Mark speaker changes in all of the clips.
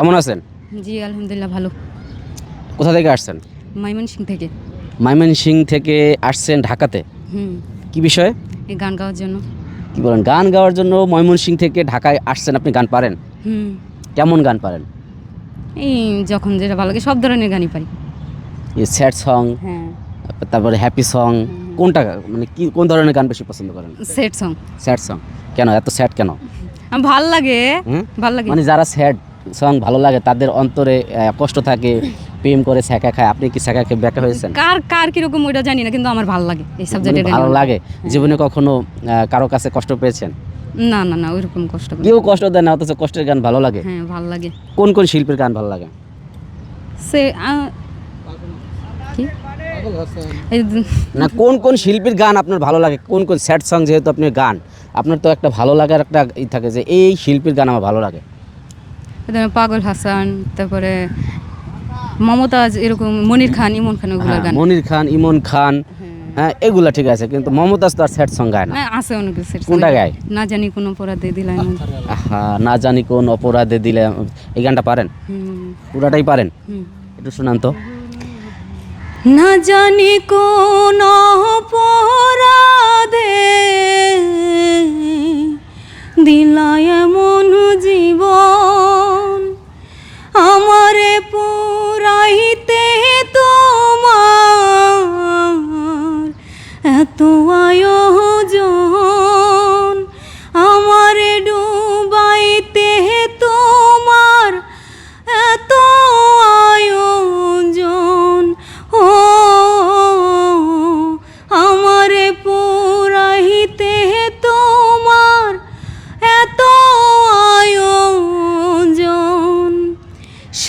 Speaker 1: কেমন আছেন?
Speaker 2: জি আলহামদুলিল্লাহ ভালো।
Speaker 1: কোথা থেকে আসছেন?
Speaker 2: ময়মনসিং থেকে।
Speaker 1: ময়মনসিং থেকে আসছেন ঢাকাতে?
Speaker 2: হুম।
Speaker 1: কি বিষয়ে?
Speaker 2: এই গান গাওয়ার জন্য।
Speaker 1: কি বলেন? গান গাওয়ার জন্য ময়মনসিং থেকে ঢাকায় আসছেন আপনি গান পারেন?
Speaker 2: হুম।
Speaker 1: কেমন গান পারেন?
Speaker 2: এই যখন যেটা ভালো লাগে সব ধরনের গানই পারি।
Speaker 1: এই স্যাড সং
Speaker 2: হ্যাঁ।
Speaker 1: তারপরে হ্যাপি সং কোনটা মানে কি কোন ধরনের গান বেশি পছন্দ করেন?
Speaker 2: Sad song.
Speaker 1: Sad song. কেন? এত স্যাড কেন?
Speaker 2: ভালো লাগে। ভালো লাগে।
Speaker 1: মানে যারা স্যাড সং ভালো লাগে তাদের অন্তরে কষ্ট থাকে প্রেম করে ছ্যাঁকা খায়। আপনি কি ছ্যাঁকা খেয়ে ব্যাকা হয়েছেন?
Speaker 2: কার কার কীরকম ওইটা জানি না কিন্তু আমার ভালো লাগে এই
Speaker 1: মানে
Speaker 2: সাবজেক্টের
Speaker 1: ভালো লাগে? জীবনে কখনো কারও কাছে কষ্ট পেয়েছেন?
Speaker 2: না না না ওইরকম কষ্ট
Speaker 1: কেউ কষ্ট দেয় না অথচ কষ্টের গান ভালো লাগে।
Speaker 2: হ্যাঁ ভালো লাগে।
Speaker 1: কোন কোন শিল্পীর গান ভালো লাগে?
Speaker 2: সে কি?
Speaker 1: না কোন কোন শিল্পীর গান আপনার ভালো লাগে? কোন কোন স্যাড সং যেহেতু আপনি গান আপনার তো একটা ভালো লাগার একটা ই থাকে যে এই শিল্পীর গান আমার ভালো লাগে।
Speaker 2: পাগল হাসান তারপরে মমতাজ এরকম মনির খান ইমন খান ওগুলোর
Speaker 1: হ্যাঁ,
Speaker 2: গান।
Speaker 1: মনির খান ইমন খান হ্যাঁ। এগুলা ঠিক আছে কিন্তু মমতাজ তো আর স্যাড সং গায় না।
Speaker 2: না আছে অনেক কিছু
Speaker 1: কোনটা গায়?
Speaker 2: না জানি কোন অপরাধে দিলাম।
Speaker 1: আহা, না জানি কোন অপরাধে দিলে এই গানটা পারেন? পুরাটাই পারেন? একটু শোনান তো।
Speaker 2: না জানি কোন অপরাধে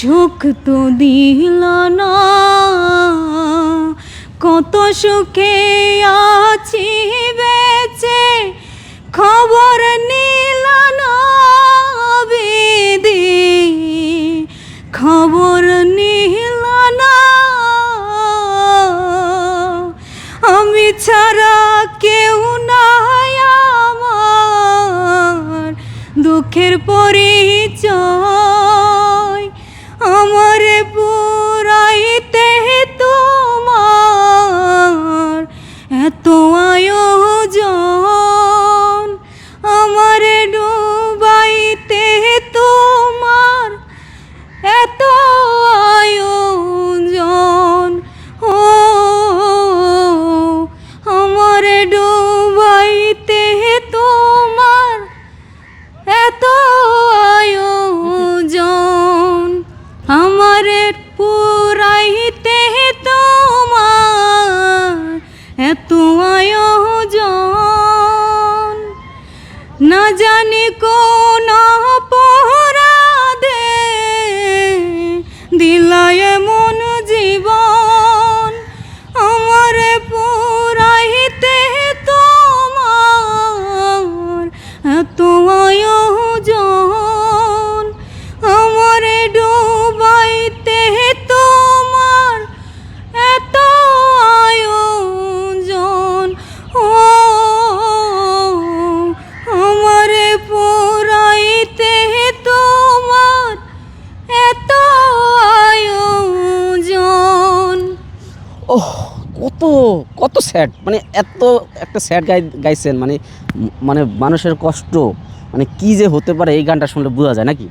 Speaker 2: সুখ তো দিল না। কত সুখে আছি বেচে, খবর নিলা না বিধি। খবর নিলা না। আমি ছাড়া কেউ নাই আমার। দুঃখের পরিচয় না জানি কোন অপরাধে দিলায় মন জীবন আমার পুরাইতে তোমার এত
Speaker 1: স্যাড মানে এত একটা স্যাড গাই গাইছেন মানে মানে মানুষের কষ্ট মানে কি যে হতে পারে এই গানটা শুনলে বোঝা যায় নাকি?